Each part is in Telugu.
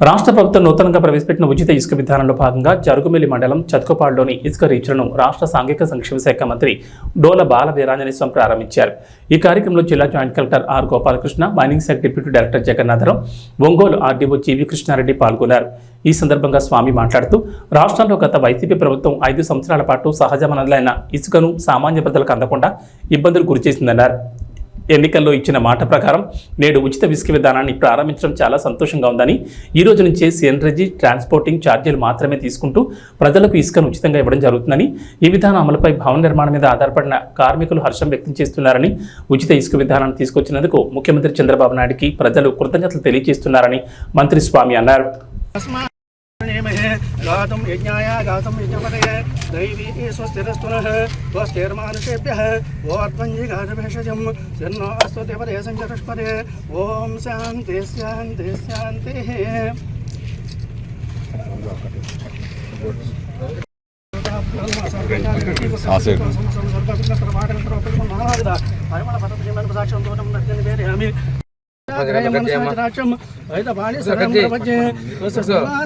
రాష్ట్ర ప్రభుత్వం నూతనంగా ప్రవేశపెట్టిన ఉచిత ఇసుక విధానంలో భాగంగా జరుగుమిల్లి మండలం చతుకపాడులోని ఇసుక రీచ్లను రాష్ట్ర సాంఘిక సంక్షేమ శాఖ మంత్రి డోల బాల వీరాంజనేయ ప్రారంభించారు. ఈ కార్యక్రమంలో జిల్లా joint collector R Gopalakrishna mining శాఖ deputy director Jagannatharao Ongole RDO GV Krishnareddy పాల్గొన్నారు. ఈ సందర్భంగా స్వామి మాట్లాడుతూ రాష్ట్రంలో గత వైసీపీ ప్రభుత్వం ఐదు సంవత్సరాల పాటు సహజ వనరులైన ఇసుకను సామాన్య ప్రజలకు అందకుండా ఇబ్బందులు గురిచేసిందన్నారు ఎన్నికల్లో ఇచ్చిన మాట ప్రకారం నేడు ఉచిత ఇసుక విధానాన్ని ప్రారంభించడం చాలా సంతోషంగా ఉందని ఈ రోజు నుంచే ఎనర్జీ ట్రాన్స్పోర్టింగ్ ఛార్జీలు మాత్రమే తీసుకుంటూ ప్రజలకు ఇసుకను ఉచితంగా ఇవ్వడం జరుగుతుందని ఈ విధానం అమలుపై భవన నిర్మాణం మీద ఆధారపడిన కార్మికులు హర్షం వ్యక్తం చేస్తున్నారని ఉచిత ఇసుక విధానాన్ని తీసుకొచ్చినందుకు ముఖ్యమంత్రి చంద్రబాబు నాయుడికి ప్రజలు కృతజ్ఞతలు తెలియజేస్తున్నారని మంత్రి స్వామి అన్నారు. गातुं यज्ञाय गातुं यज्ञपतये दैवी स्वस्तिरस्तुनः स्वस्तिर्मानुषेभ्यः ओर्ध्वञ्जिगातभेषजं जन्नो अस्तु देवदे सञ्चतुष्पदे ॐ शान्ति शान्ति शान्तिः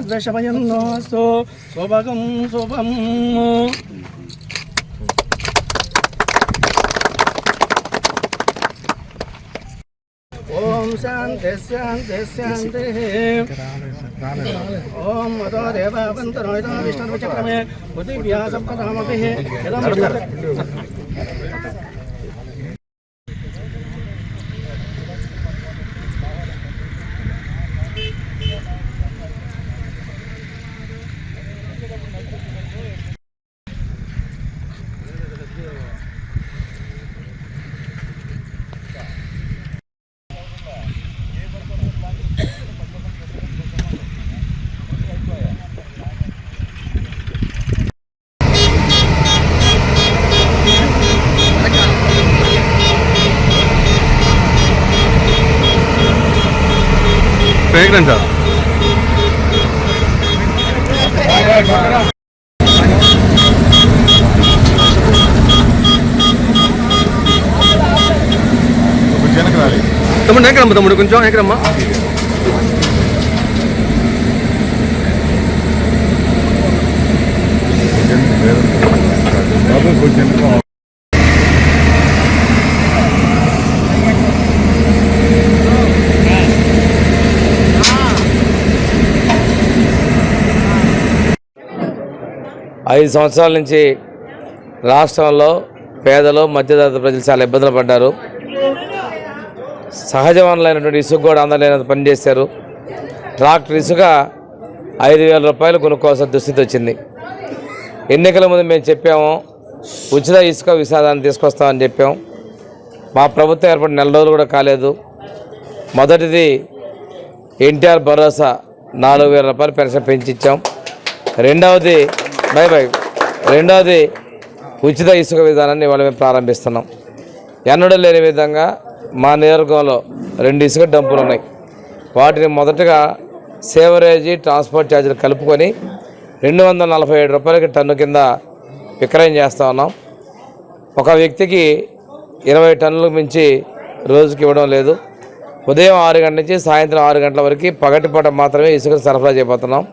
ద్వేషభయన్నోస్తు శుభగం శుభం ఓం శాంతి శాంతి శాంతి ఓం మదో దేవావంతరో ఇదో విష్ణుర్విచక్రమే బుద్ధివ్యాసపదామపి ఇదం ఎక్కడండి సార్ తమ్ముడు ఎక్కడమ్మా తమ్ముడు కొంచెం ఎక్కడమ్మా ఐదు సంవత్సరాల నుంచి రాష్ట్రంలో పేదలు మధ్యతరగతి ప్రజలు చాలా ఇబ్బందులు పడ్డారు. సహజ వనరులైనటువంటి ఇసుక కూడా అందలేనంత పనిచేశారు ట్రాక్టర్ ఇసుక ఐదు వేల రూపాయలు కొనుక్కోవాల్సిన దుస్థితి వచ్చింది. ఎన్నికల ముందు మేము చెప్పాము ఉచిత ఇసుక విషాదాన్ని తీసుకొస్తామని చెప్పాం మా ప్రభుత్వం ఏర్పడిన నెల రోజులు కూడా కాలేదు. మొదటిది ఎన్టీఆర్ భరోసా నాలుగు వేల రూపాయలు పెన్షన్ పెంచి ఇచ్చాం రెండవది బై బై. రెండవది ఉచిత ఇసుక విధానాన్ని ఇవాళ మేము ప్రారంభిస్తున్నాం. ఎన్నడూ లేని విధంగా మా నియోజకవర్గంలో రెండు ఇసుక డంపులు ఉన్నాయి. వాటిని మొదటగా సేవరేజీ ట్రాన్స్పోర్ట్ ఛార్జీలు కలుపుకొని రెండు వందల నలభై ఏడు రూపాయలకి టన్ను కింద విక్రయం చేస్తూ ఉన్నాం. ఒక వ్యక్తికి ఇరవై టన్నులకు మించి రోజుకి ఇవ్వడం లేదు. ఉదయం ఆరు గంటల నుంచి సాయంత్రం ఆరు గంటల వరకు పగటిపూట మాత్రమే ఇసుకను సరఫరా చేయబోతున్నాం.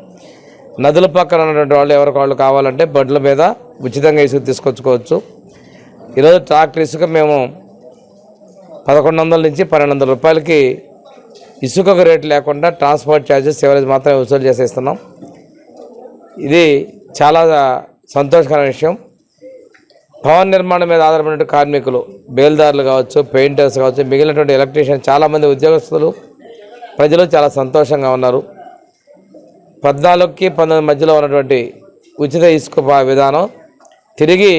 నదుల పక్కన ఉన్నటువంటి వాళ్ళు ఎవరికి వాళ్ళు కావాలంటే బండ్ల మీద ఉచితంగా ఇసుక తీసుకొచ్చుకోవచ్చు. ఈరోజు ట్రాక్టర్ ఇసుక మేము పదకొండు వందల నుంచి పన్నెండు వందల రూపాయలకి ఇసుకకు రేటు లేకుండా ట్రాన్స్పోర్ట్ ఛార్జెస్ ఎవరేజ్ మాత్రమే వసూలు చేసేస్తున్నాం. ఇది చాలా సంతోషకరమైన విషయం. భవన నిర్మాణం మీద ఆధారపడినటువంటి కార్మికులు బేల్దారులు కావచ్చు పెయింటర్స్ కావచ్చు మిగిలినటువంటి ఎలక్ట్రీషియన్ చాలామంది ఉద్యోగస్తులు ప్రజలు చాలా సంతోషంగా ఉన్నారు. పద్నాలుగుకి పంతొమ్మిది మధ్యలో ఉన్నటువంటి ఉచిత ఇసుక విధానం తిరిగి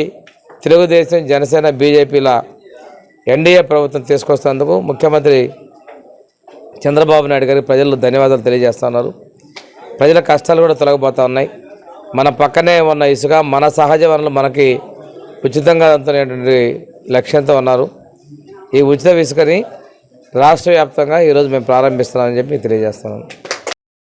తెలుగుదేశం జనసేన బీజేపీల ఎన్డీఏ ప్రభుత్వం తీసుకొస్తున్నందుకు ముఖ్యమంత్రి చంద్రబాబు నాయుడు గారికి ప్రజలు ధన్యవాదాలు తెలియజేస్తున్నారు. ప్రజల కష్టాలు కూడా తొలగిపోతూ ఉన్నాయి. మన పక్కనే ఉన్న ఇసుక మన సహజ వనరులు మనకి ఉచితంగా అందుతున్నటువంటి లక్ష్యంతో ఉన్నారు. ఈ ఉచిత ఇసుకని రాష్ట్ర వ్యాప్తంగా ఈరోజు మేము ప్రారంభిస్తున్నామని చెప్పి తెలియజేస్తున్నాను